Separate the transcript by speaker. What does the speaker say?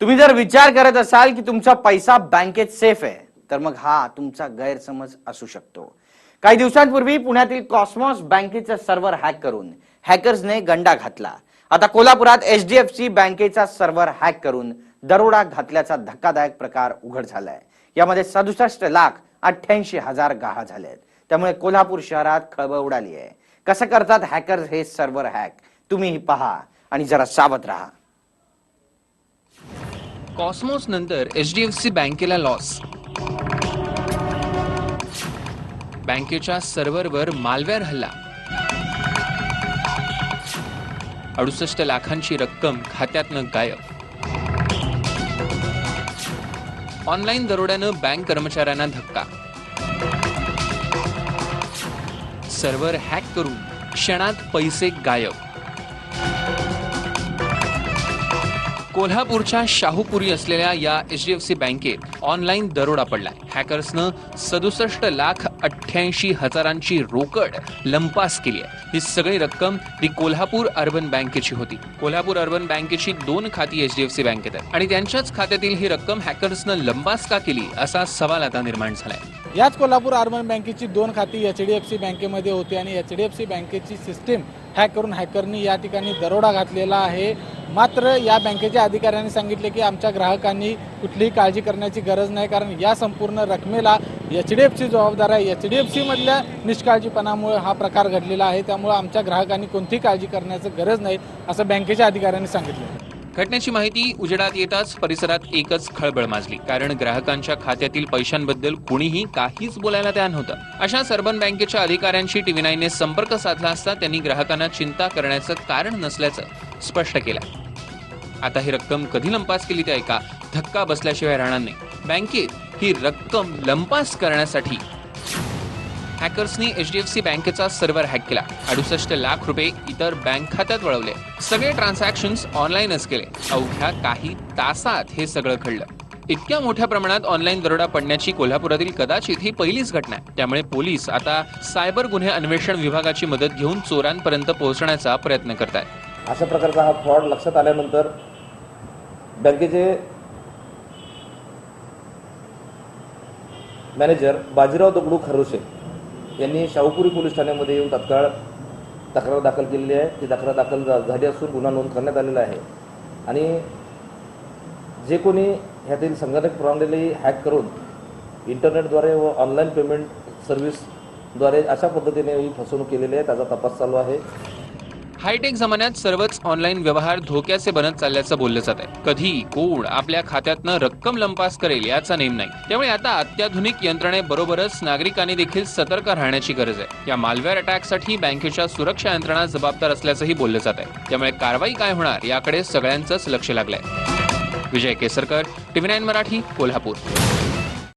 Speaker 1: तुम्ही जर विचार करत असाल की तुमचा पैसा बँकेत सेफ आहे तर मग हा तुमचा गैरसमज असू शकतो. काही दिवसांपूर्वी पुण्यातील कॉस्मॉस बँकेचा सर्व्हर हॅक करून हॅकर्सने गंडा घातला. आता कोल्हापुरात एच डी एफ सी बँकेचा सर्व्हर हॅक करून दरोडा घातल्याचा धक्कादायक प्रकार उघड झालाय. यामध्ये सदुसष्ट लाख अठ्ठ्याऐंशी हजार गाहा झाले आहेत त्यामुळे कोल्हापूर शहरात खळबळ उडाली आहे. कसं करतात हॅकर्स हे सर्व्हर हॅक? तुम्हीही पहा आणि जरा सावध राहा.
Speaker 2: कॉस्मोस नंतर एच डी एफ सी बँकेला लॉस बँकेच्या सर्व्हरवर मालवेअर हल्ला. अडुसष्ट लाखांची रक्कम खात्यातनं गायब. ऑनलाईन दरोड्यानं बँक कर्मचाऱ्यांना धक्का. सर्व्हर हॅक करून क्षणात पैसे गायब. कोल्हापूरच्या शाहूपुरी असलेल्या या एच डी एफ सी बँकेत ऑनलाईन दरोडा पडलाय. हॅकर्सनं सदुसष्ट लाख अठ्ठ्याऐंशी हजारांची रोकड लंपास केली आहे. ही सगळी रक्कम ही कोल्हापूर अर्बन बँकेची होती. कोल्हापूर अर्बन बँकेची दोन खाती एच डी एफ सी बँकेत आहेत. आणि त्यांच्याच खात्यातील ही रक्कम हॅकर्सनं लंपास का केली असा सवाल आता निर्माण झालाय.
Speaker 3: याच कोल्हापूर अर्बन बँकेची दोन खाती एच डी एफ सी बँकेमध्ये होती आणि एच डी एफ सी बँकेची सिस्टीम हॅक करून हॅकरनी या ठिकाणी दरोडा घातलेला आहे. मात्र या बँकेच्या अधिकाऱ्यांनी सांगितले की आमच्या ग्राहकांनी कुठलीही काळजी करण्याची गरज नाही कारण या संपूर्ण रकमेला एच डी एफ सी जबाबदार आहे. एच डी एफ सीमधल्या निष्काळजीपणामुळे हा प्रकार घडलेला आहे. त्यामुळे आमच्या ग्राहकांनी कोणतीही काळजी करण्याची गरज नाही असं बँकेच्या अधिकाऱ्यांनी सांगितलं.
Speaker 2: घटनेची माहिती उजेडात येताच परिसरात एकच खळबळ माजली कारण ग्राहकांच्या खात्यातील पैशांबद्दल कुणीही काहीच बोलायला तयार नव्हतं. अशा सर्बन बँकेच्या अधिकाऱ्यांशी टीव्ही नाईनने संपर्क साधला असता त्यांनी ग्राहकांना चिंता करण्याचं कारण नसल्याचं स्पष्ट केला. आता ही रक्कम कधी लंपास केली ते ऐका. धक्का बसल्याशिवाय राहणार नाही. बँकेत ही रक्कम लंपास करण्यासाठी हॅकर्सनी एच डी एफ सी बँकेचा सर्व्हर हॅक केला. अडुसष्ट लाख रुपये इतर बँक खात्यात वळवले. सगळे ट्रान्झॅक्शन्स ऑनलाईनच केले. अवघ्या काही तासात हे सगळं घडलं. इतक्या मोठ्या प्रमाणात ऑनलाईन दरोडा पडण्याची कोल्हापुरातील कदाचित ही पहिलीच घटना आहे. त्यामुळे पोलीस आता सायबर गुन्हे अन्वेषण विभागाची मदत घेऊन चोरांपर्यंत पोहोचण्याचा प्रयत्न करत आहेत
Speaker 4: अशा प्रकारचा हा फ्रॉड लक्षात आल्यानंतर बँकेचे मॅनेजर बाजीराव दगडू खरोशे यांनी शाहूपुरी पोलीस ठाण्यामध्ये येऊन तात्काळ तक्रार दाखल केलेली आहे. ती तक्रार दाखल झा- झाली असून गुन्हा नोंद करण्यात आलेला आहे. आणि जे कोणी ह्यातील संगणक प्रणाली हॅक करून इंटरनेटद्वारे व ऑनलाईन पेमेंट सर्व्हिसद्वारे अशा पद्धतीने ही फसवणूक केलेली आहे त्याचा तपास चालू आहे.
Speaker 2: हायटेक जमान्यात सर्वच ऑनलाईन व्यवहार धोक्याचे बनत चालल्याचं बोललं जात आहे कधी कोण आपल्या खात्यातनं रक्कम लंपास करेल याचा नेम नाही. त्यामुळे आता अत्याधुनिक यंत्रणेबरोबरच नागरिकांनी देखील सतर्क राहण्याची गरज आहे. या मालवेअर अटॅकसाठी बँकेच्या सुरक्षा यंत्रणा जबाबदार असल्याचंही बोललं जात आहे त्यामुळे कारवाई काय होणार याकडे सगळ्यांचंच लक्ष लागलंय. Vijay Kesarkar TV nine Marathi Kolhapur.